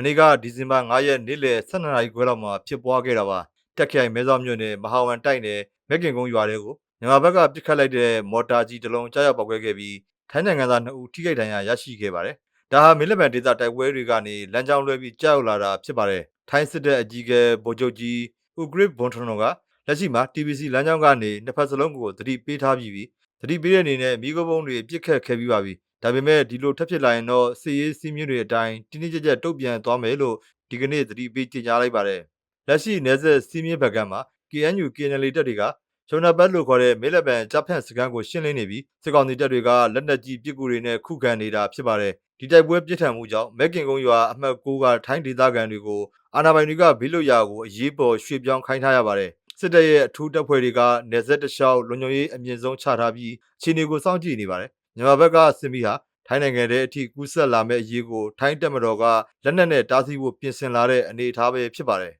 မနေ့ကဒီဇင်ဘာ9ရက်နေ့လယ်12နာရီခွဲလောက်မှာဖြစ်ပွားခဲ့တာပါတက်ခိုင်မဲဆောက်မြို့နယ်မဟာဝန်တိုက်နယ်မက်ကင်ကုန်းရွာတွေကိုမြန်မာဘက်ကပစ်ခတ်လိုက်တဲ့မော်တာကြီးတစ်လုံးကြားရောက်ပောက်ကွဲခဲ့ပြီးထိုင်းနိုင်ငံသား2ဦးထိခိုက်ဒဏ်ရာရရှိခဲ့ပါတယ်ဒါဟာမင်းလက်ပံဒေသတိုက်ပွဲတွေကနေလမ်းကြောင်းလွှဲပြီးကြောက်ရောက်လာတာဖြစ်ပါတယ်ထိုင်းစစ်တပ်အကြီးအကဲဗိုလ်ချုပ်ကြီးဥဂရစ်ဘွန်ထရွန်ကလက်ရှိမှာ TBC လမ်းကြောင်းကနေနှစ်ဖက်စလုံးကိုသတိပေးထားပြီးပြီးသတိပေးတဲ့အနေနဲ့မိဂုံးဘုံတွေပြစ်ခတ်ခဲ့ပြီးပါပြီ ဒါပေမဲ့ဒီလိုထပ်ဖြစ်လာရင်တော့စစ်ရေးစီးမြင့်တွေအတိုင်းတင်းတင်းကြပ်ကြပ်တုတ်ပြန်သွားမယ်လို့ဒီကနေ့သတိပေးကြေညာလိုက်ပါတယ်လက်ရှိနယ်ဆက်စီးမြင့်ဘက်ကမှာ KNU KNL တပ်တွေကရှုံနာဘတ်လို့ခေါ်တဲ့မဲလက်ပံတပ်ဖက်စခန်းကိုရှင်းလင်းနေပြီးစစ်ကောင်စီတပ်တွေကလက်နက်ကြီးပစ်ကူတွေနဲ့ခုခံနေတာဖြစ်ပါတယ်ဒီတိုက်ပွဲပြစ်ထန်မှုကြောင့်မဲကင်ကုန်းရွာအမှတ်6ကထိုင်းဒေသခံတွေကိုအာဏာပိုင်တွေကဘေးလွတ်ရာကိုအရေးပေါ်ရွှေ့ပြောင်းခိုင်းထားရပါတယ်စစ်တပ်ရဲ့အထူးတပ်ဖွဲ့တွေကနယ်စပ်တစ်လျှောက်လုံခြုံရေးအမြင့်ဆုံးချထားပြီးအခြေအနေကိုစောင့်ကြည့်နေပါတယ် မြန်မာဘက်ကစစ်မီးဟာထိုင်းနိုင်ငံထဲအထိကူးဆက်လာမဲ့အရေးကိုထိုင်းတပ်မတော်ကလက်နက်နဲ့တားဆီးဖို့ပြင်ဆင်လာတဲ့အနေအထားပဲဖြစ်ပါတယ်